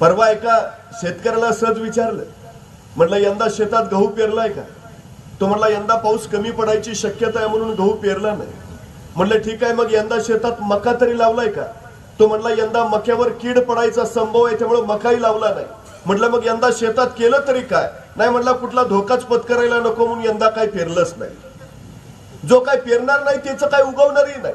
परवा एका शेतकऱ्याला सहज विचारलं. म्हटलं यंदा शेतात गहू पेरलाय का? तो म्हटला यंदा पाऊस कमी पडायची शक्यता आहे म्हणून गहू पेरला नाही. म्हटलं ठीक आहे मग यंदा शेतात मका तरी लावलाय का? तो म्हटला यंदा मक्यावर कीड पडायचा संभव आहे त्यामुळे मकाही लावला नाही. म्हटलं मग यंदा शेतात केलं तरी काय? नाही म्हटला कुठला धोकाच पत्करायला नको म्हणून यंदा काय पेरलंच नाही. जो काय पेरणार नाही त्याचं काय उगवणारही नाही.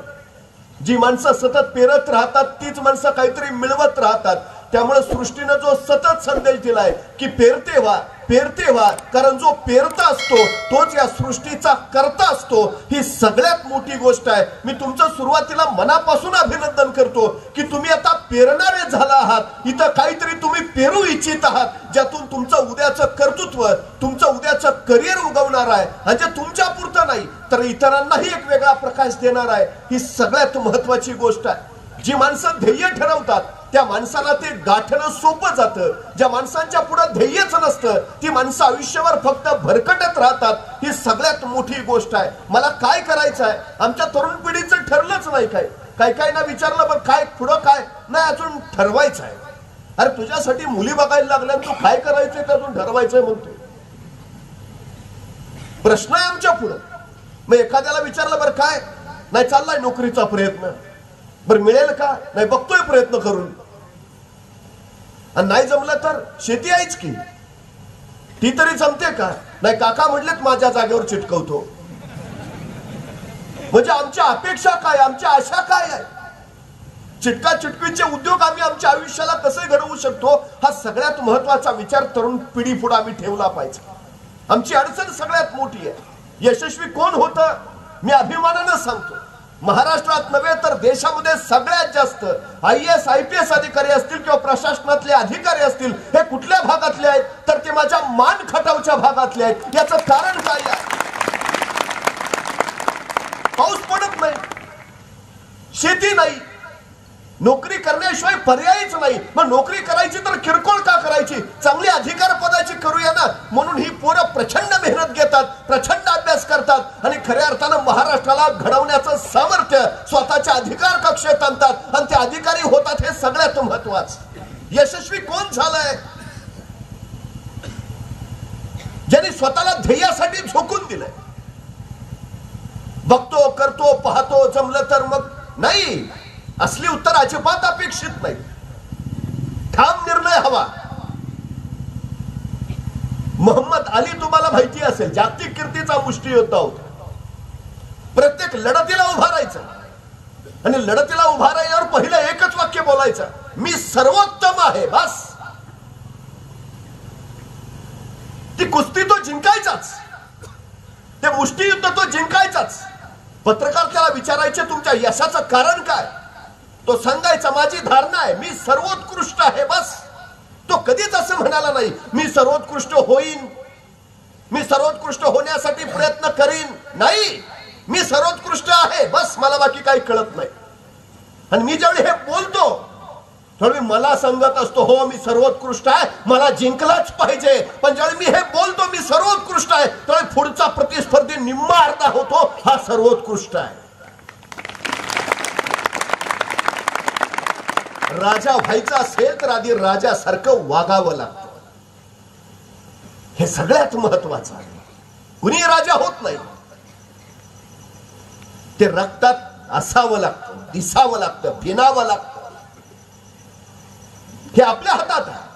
जी माणसं सतत पेरत राहतात तीच माणसं काहीतरी मिळवत राहतात. त्यामुळे सृष्टीनं जो सतत संदेश दिलाय की पेरते व्हा पेरते व्हा कारण जो पेरता असतो तोच या सृष्टीचा करता असतो. ही सगळ्यात मोठी गोष्ट आहे. मी तुमचं सुरुवातीला मनापासून अभिनंदन करतो की तुम्ही आता पेरणारे झाला आहात. इथं काहीतरी तुम्ही पेरू इच्छित आहात ज्यातून तुमचं उद्याचं कर्तृत्व तुमचं उद्याचं करिअर उगवणार आहे. आणि जे तुमच्या पुरतं नाही तर इतरांनाही एक वेगळा प्रकाश देणार आहे. ही सगळ्यात महत्वाची गोष्ट आहे. जी माणसं ध्येय ठरवतात त्या माणसाला ते गाठणं सोपं जातं. ज्या माणसांच्या पुढे ध्येयच नसतं ती माणसं आयुष्यभर फक्त भरकटत राहतात. ही सगळ्यात मोठी गोष्ट आहे. मला काय करायचं आहे आमच्या तरुण पिढीचं ठरलंच नाही काय काय काय ना विचारलं पण काय पुढं काय? नाही अजून ठरवायचं आहे अरे तुझ्यासाठी मुली बघायला लागल्या तू काय करायचंय ते अजून ठरवायचंय म्हणतो प्रश्न आहे आमच्या पुढं. मग एखाद्याला विचारलं बरं काय? नाही चाललाय नोकरीचा प्रयत्न. बरं मिळेल का? नाही बघतोय प्रयत्न करून. आणि नाही जमलं तर शेती आहेच की. ती तरी जमते का? नाही काका म्हटलेत माझ्या जागेवर चिटकवतो. म्हणजे आमच्या अपेक्षा काय? आमच्या आशा काय आहे? चिटका चिटकीचे उद्योग आम्ही आमच्या आयुष्याला कसे घडवू शकतो? हा सगळ्यात महत्त्वाचा विचार तरुण पिढी पुढे आम्ही ठेवला पाहिजे. आमची अडचण सगळ्यात मोठी आहे. यशस्वी कोण होतं? मी अभिमानानं सांगतो. महाराष्ट्रात नव्हे तर देशामध्ये सगळ्यात जास्त I S I P S अधिकारी असतील किंवा प्रशासनातले अधिकारी असतील हे कुठल्या भागातले आहेत? तर ते माझ्या मान खटावच्या भागातले आहेत. याचं कारण काय आहे? पाऊस पडत नाही. शेती नाही. नोकरी करण्याशिवाय पर्यायच नाही. मग नोकरी करायची तर किरकोळ का करायची? चांगली अधिकार पदाची करूया ना. म्हणून ही पोरं प्रचंड मेहनत घेतात प्रचंड अभ्यास करतात आणि खऱ्या अर्थानं महाराष्ट्राला घडवण्याचं करत आणतात आणि ते अधिकारी होतात हे सगळ्यात महत्वाचं. यशस्वी कोण झालंय? ज्यांनी स्वतःला ध्येयासाठी झोकून दिलंय. बघतो करतो पाहतो जमलं तर मग नाही. असली उत्तर अजिबात अपेक्षित नाही. ठाम निर्णय हवा. मोहम्मद अली तुम्हाला माहिती असेल जागतिक कीर्तीचा मुष्टीयोद्धा होता. प्रत्येक लढतीला उभा राहायचं. आणि लढतीला उभा राहिल्यावर पहिलं एकच वाक्य बोलायचं. मी सर्वोत्तम आहे बस. ती कुस्ती तो जिंकायचाच. ते मुष्टीयुद्ध तो जिंकायचाच. पत्रकार त्याला विचारायचे तुमच्या यशाचं कारण काय? तो सांगायचा माझी धारणा आहे मी सर्वोत्कृष्ट आहे बस. तो कधीच असं म्हणाला नाही मी सर्वोत्कृष्ट होईन. मी सर्वोत्कृष्ट होण्यासाठी प्रयत्न करीन. नाही. मी सर्वोत्कृष्ट आहे. बस मला बाकी काही कळत नाही. आणि मी ज्यावेळी हे बोलतो त्यावेळी मला सांगत असतो हो मी सर्वोत्कृष्ट आहे. मला जिंकलाच पाहिजे. पण ज्यावेळी मी हे बोलतो मी सर्वोत्कृष्ट आहे. त्यावेळी पुढचा प्रतिस्पर्धी निम्मा अर्धा होतो हा सर्वोत्कृष्ट आहे. राजा व्हायचा असेल तर आधी राजासारखं वागावं लागतं. हे सगळ्यात महत्वाचं आहे. कुणी राजा होत नाही. ते रक्तात असावं लागतं दिसावं लागतं भिनावं लागतं. हे आपल्या हातात आहे.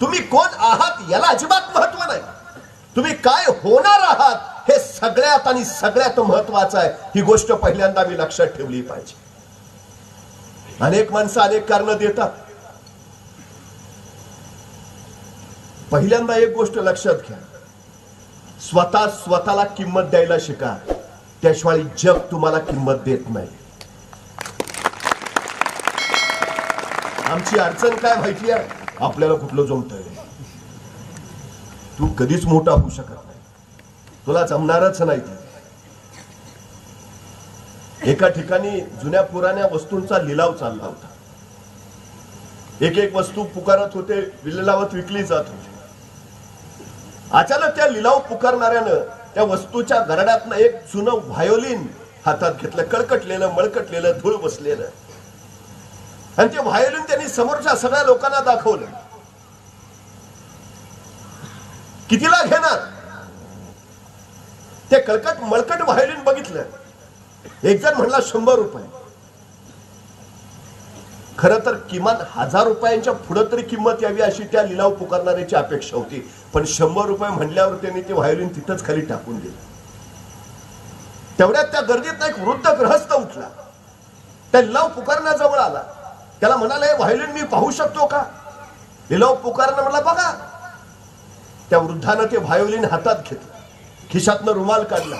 तुम्ही कोण आहात याला अजिबात महत्त्व नाही. तुम्ही काय होणार आहात हे सगळ्यात आणि सगळ्यात महत्वाचं आहे. ही गोष्ट पहिल्यांदा मी लक्षात ठेवली पाहिजे. अनेक माणसं अनेक कारण देतात. पहिल्यांदा एक गोष्ट लक्षात घ्या. स्वतः स्वतःला किंमत द्यायला शिका. त्याशिवाय जग तुम्हाला किंमत देत नाही. आमची अडचण काय माहिती आहे? आपल्याला कुठलं जमतंय? तू कधीच मोठा होऊ शकत नाही. तुला जमणारच नाही ते. एका ठिकाणी जुन्या पुराण्या वस्तूंचा लिलाव चालला होता. एक एक वस्तू पुकारत होते लिलावात विकली जात होती. अचानक त्या लिलाव पुकारणाऱ्यानं त्या वस्तूच्या गरड्यातनं एक जुनं व्हायोलिन हातात घेतलं कळकटलेलं मळकटलेलं धूळ बसलेलं. आणि ते व्हायोलिन त्यांनी समोरच्या सगळ्या लोकांना दाखवलं. कितीला घेणार? ते कळकट मळकट व्हायोलिन बघितलं. एक जण म्हणला शंभर रुपये. खर तर किमान हजार रुपयांच्या पुढं तरी किंमत यावी अशी त्या लिलाव पुकारणाऱ्याची अपेक्षा होती. पण शंभर रुपये म्हणल्यावर त्यांनी ते व्हायोलिन तिथंच खाली टाकून दिलं. तेवढ्यात त्या गर्दीत एक वृद्ध ग्रहस्थ उठला. त्या लिलाव पुकारण्याजवळ आला. त्याला म्हणाले व्हायोलिन मी पाहू शकतो का? लिलाव पुकारणं म्हणला बघा. त्या वृद्धानं ते व्हायोलिन हातात घेतलं. खिशातनं रुमाल काढला.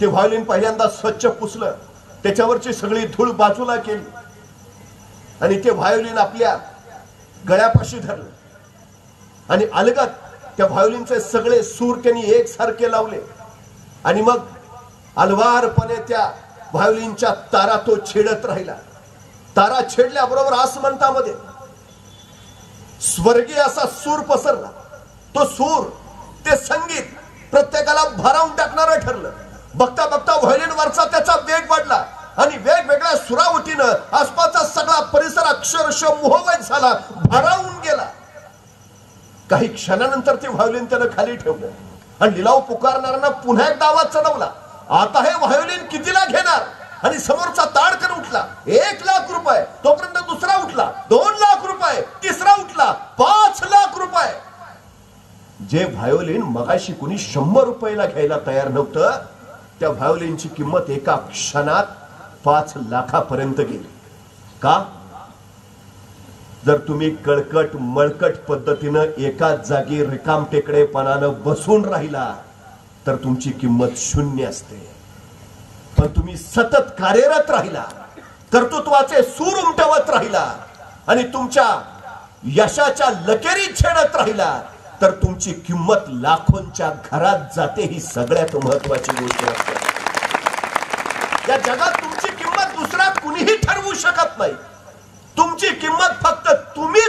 ते व्हायोलिन पहिल्यांदा स्वच्छ पुसलं. त्याच्यावरची सगळी धूळ बाजूला केली. आणि ते व्हायोलिन आपल्या गळ्यापाशी धरलं. आणि अलगत त्या व्हायोलिनचे सगळे सूर त्यांनी एकसारखे लावले. आणि मग अलवारपणे त्या व्हायोलिनच्या तारा तो छेडत राहिला. तारा छेडल्याबरोबर आसमंतामध्ये स्वर्गीय असा सूर पसरला. तो सूर ते संगीत प्रत्येकाला भारावून टाकणारं ठरलं. बघता बघता व्हायोलिन वरचा त्याचा वेग वाढला आणि वेगवेगळ्या सुरावटीनं आसपासचा सगळा परिसर अक्षरशः मोहवत झाला भरावून गेला. काही क्षणानंतर ते व्हायोलिन त्यानं खाली ठेवलं. आणि लिलाव पुकारणाऱ्यांना पुन्हा एकदा आवाज चढवला. आता हे व्हायोलिन कितीला घेणार? आणि समोरचा ताडकन उठला? एक लाख रुपये. तोपर्यंत दुसरा उठला. दोन लाख रुपये. तिसरा उठला. पाच लाख रुपये. जे व्हायोलिन मगाशी कुणी शंभर रुपयाला घ्यायला तयार नव्हतं त्या व्हायोलिनची किंमत एका क्षणात पाच लाखापर्यंत गेली. का? जर तुम्ही कळकट मळकट पद्धतीनं एकाच जागी रिकाम टेकडेपणानं बसून राहिला तर तुमची किंमत शून्य असते. पण तुम्ही सतत कार्यरत राहिला कर्तृत्वाचे सूर उमटवत राहिला आणि तुमच्या यशाच्या लकेरी छेडत राहिला तर तुमची किंमत लाखोंच्या घरात जाते ही सगळ्यात महत्वाची गोष्ट असते. या जगात तुमची किंमत दुसरा कुणीही ठरवू शकत नाही. तुमची किंमत फक्त तुम्ही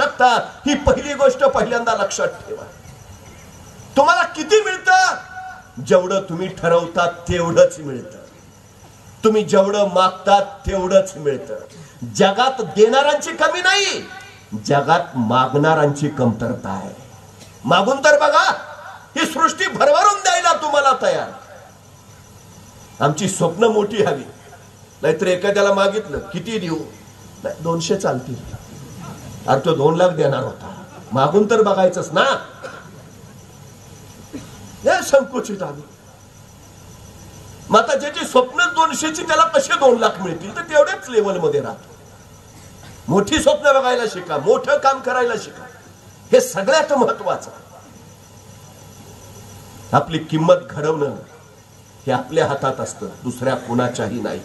शकता. ही पहिली गोष्ट पहिल्यांदा लक्षात ठेवा. तुम्हाला किती मिळतं? जेवढं तुम्ही ठरवता तेवढंच मिळतं. तुम्ही जेवढं मागतात तेवढंच मिळतं. जगात देणाऱ्यांची कमी नाही जगात मागणाऱ्यांची कमतरता आहे. मागून तर बघा ही सृष्टी भरभरून द्यायला तुम्हाला तयार. आमची स्वप्न मोठी हवी. नाहीतर एखाद्याला मागितलं किती देऊ? नाही दोनशे चालतील. अरे तो दोन लाख देणार होता. मागून तर बघायचंच ना. या संकुचित आम्ही. मग आता ज्याची स्वप्न दोनशेची त्याला कसे दोन लाख मिळतील तर तेवढ्याच लेवलमध्ये राहतो. मोठी स्वप्न बघायला शिका मोठं काम करायला शिका. हे सगळ्यात महत्वाचं. आपली किंमत घडवणं हे आपल्या हातात असतं दुसऱ्या कोणाच्याही नाही.